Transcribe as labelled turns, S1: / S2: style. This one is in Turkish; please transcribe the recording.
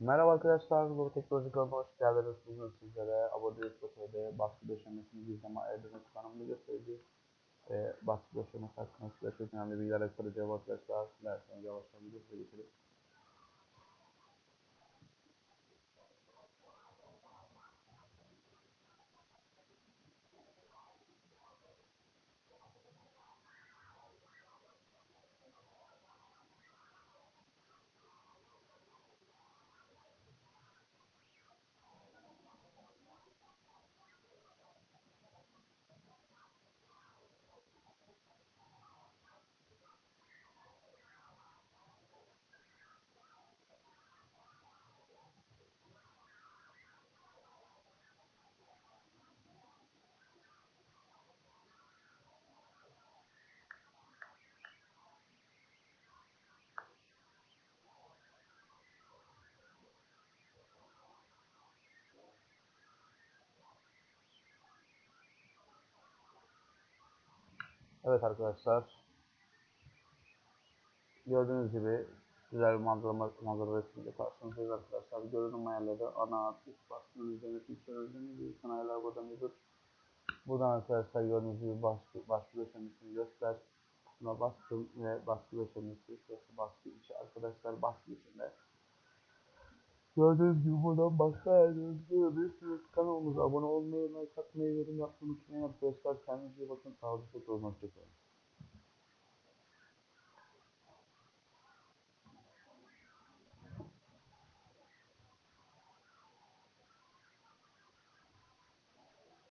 S1: Merhaba arkadaşlar, bu teknoloji kanalına hoş geldiniz. Bugün sizlere Abodeus Kafe'de baskı döşemesini gizleme ayırdığımız kanalını göstereceğiz. Ve baskı döşemesi hakkında size çok önemli bilgiler aktaracağım arkadaşlar. Dilerseniz yavaştan videoya geçelim. Evet arkadaşlar. Gördüğünüz gibi güzel bir manzara, manzara resmiyle karşınızdayız arkadaşlar. Görünüm ayarları, ana, üst baskının üzerine tümsel bir ayarlar burada mevcut. Buradan arkadaşlar gördüğünüz gibi baskı, baskı döşemesini göster. Buna bastım ve baskı döşemesi, şurası baskı içi arkadaşlar baskı içinde. Gördüğünüz gibi buradan başka yerlerinizi görebilirsiniz. Kanalımıza abone olmayı, like atmayı, yorum yapmayı unutmayın arkadaşlar. Kendinize iyi bakın. Sağlıcakla olmak üzere.